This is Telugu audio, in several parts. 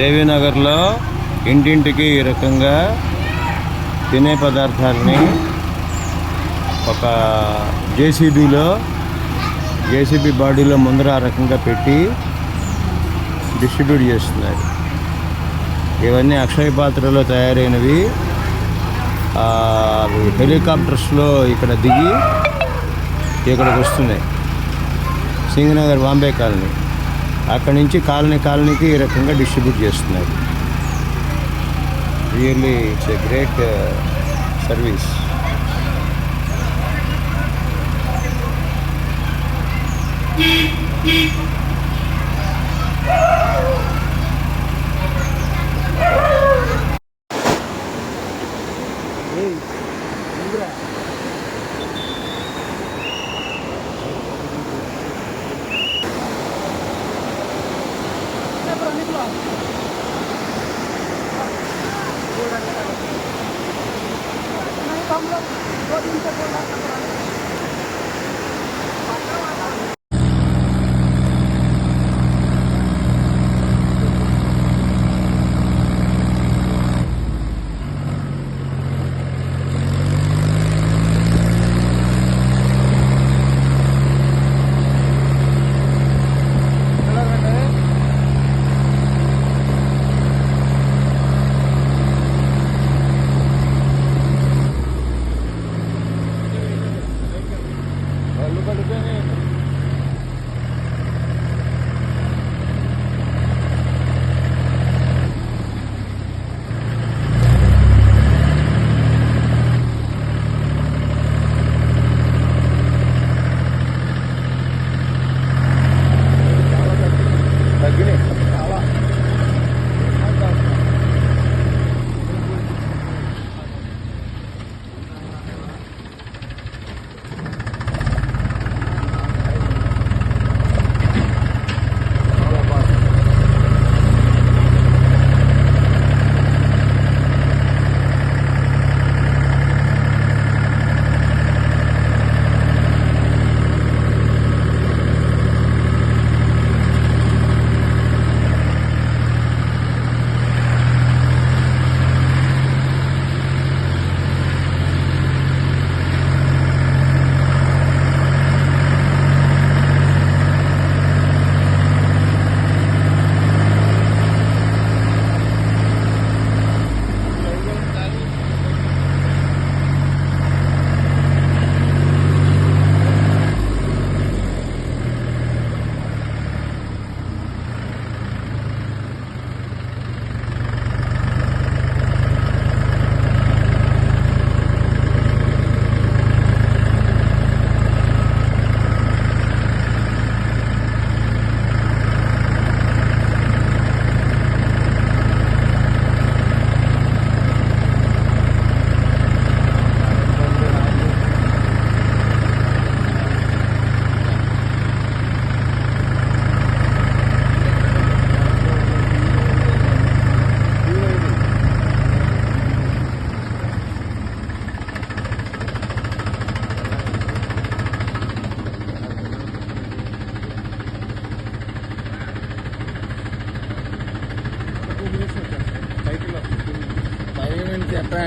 దేవీనగర్లో ఇంటింటికి ఈ రకంగా తినే పదార్థాలని ఒక జేసీబీలో జేసీబీ బాడీలో ముందర ఆ రకంగా పెట్టి డిస్ట్రిబ్యూట్ చేస్తున్నారు. ఇవన్నీ అక్షయ పాత్రలో తయారైనవి. అవి హెలికాప్టర్స్లో ఇక్కడ దిగి ఇక్కడికి వస్తున్నాయి. సింగనగర్ బాంబే కాలనీ. అక్కడి నుంచి కాలనీ కాలనీకి ఈ రకంగా డిస్ట్రిబ్యూట్ చేస్తున్నారు. Really it's a great service పై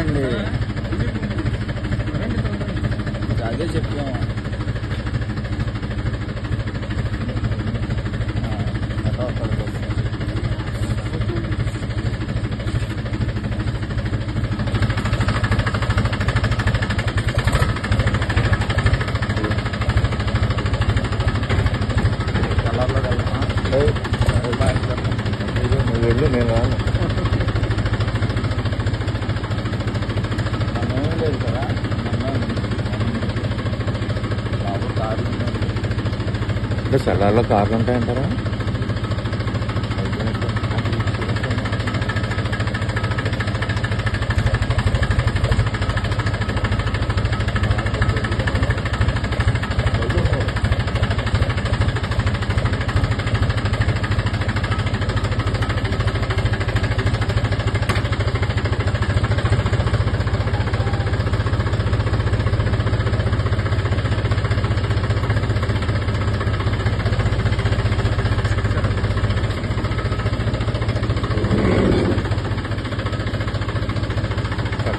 అండి అదే చెప్పాము. లేదు కదా? అంటే సెల్లార్లో కార్లు ఉంటాయంటారా?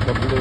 డబ్బులు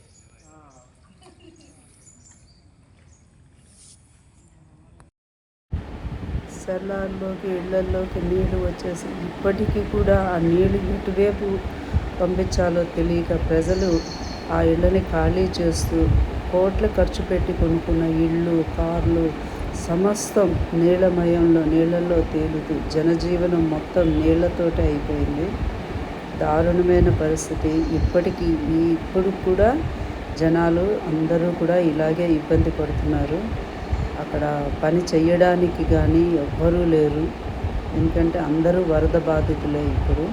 పెళ్ళాల్లోకి ఇళ్ళల్లోకి నీళ్ళు వచ్చేసి ఇప్పటికీ కూడా ఆ నీళ్ళు ఎటువైపు పంపించాలో తెలియక ప్రజలు ఆ ఇళ్ళని ఖాళీ చేస్తూ కోట్లు ఖర్చు పెట్టి కొనుక్కున్న ఇళ్ళు కార్లు సమస్తం నీళ్ళమయంలో నీళ్ళల్లో తేలుతూ జనజీవనం మొత్తం నీళ్ళతోటే అయిపోయింది. దారుణమైన పరిస్థితి. ఇప్పటికీ ఈ ఇప్పుడు కూడా జనాలు అందరూ కూడా ఇలాగే ఇబ్బంది పడుతున్నారు. అక్కడ పని చేయడానికి కానీ ఎవ్వరూ లేరు. ఎందుకంటే అందరూ వరద బాధితులే ఇప్పుడు.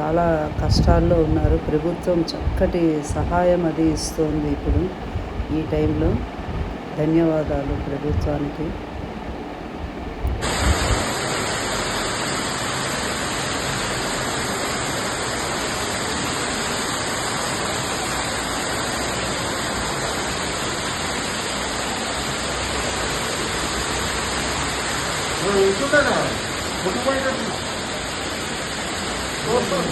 చాలా కష్టాల్లో ఉన్నారు. ప్రభుత్వం చక్కటి సహాయం అది ఇస్తోంది ఇప్పుడు ఈ టైంలో. ధన్యవాదాలు ప్రభుత్వానికి. それ嘘だにどうしたの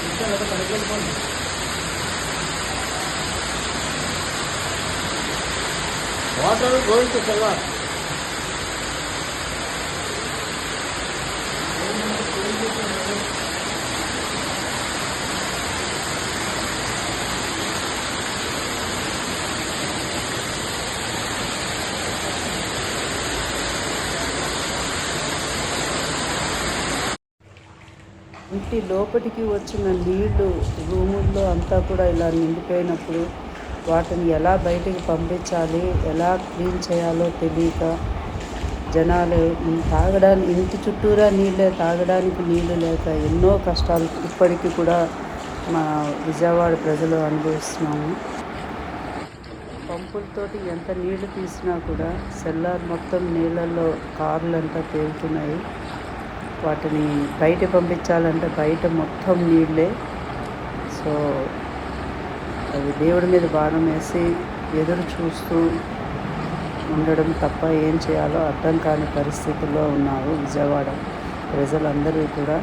言ったらだからうたるごいとこは కాబట్టి లోపలికి వచ్చిన నీళ్ళు రూముల్లో అంతా కూడా ఇలా నిండిపోయినప్పుడు వాటిని ఎలా బయటికి పంపించాలి ఎలా క్లీన్ చేయాలో తెలియక జనాలు తాగడానికి ఇంటి చుట్టూరా నీళ్ళే తాగడానికి నీళ్ళు లేక ఎన్నో కష్టాలు ఇప్పటికీ కూడా మా విజయవాడ ప్రజలు అనుభవిస్తున్నాము. పంపులతోటి ఎంత నీళ్ళు తీసినా కూడా సెల్లార్ మొత్తం నీళ్ళల్లో కార్లు అంతా తేలుతున్నాయి. వాటిని బయట పంపించాలంటే బయట మొత్తం నీళ్ళే. సో అది దేవుడి మీద భారం వేసి ఎదురు చూస్తూ ఉండడం తప్ప ఏం చేయాలో అర్థం కాని పరిస్థితుల్లో ఉన్నారు విజయవాడ. ప్రజలందరూ కూడా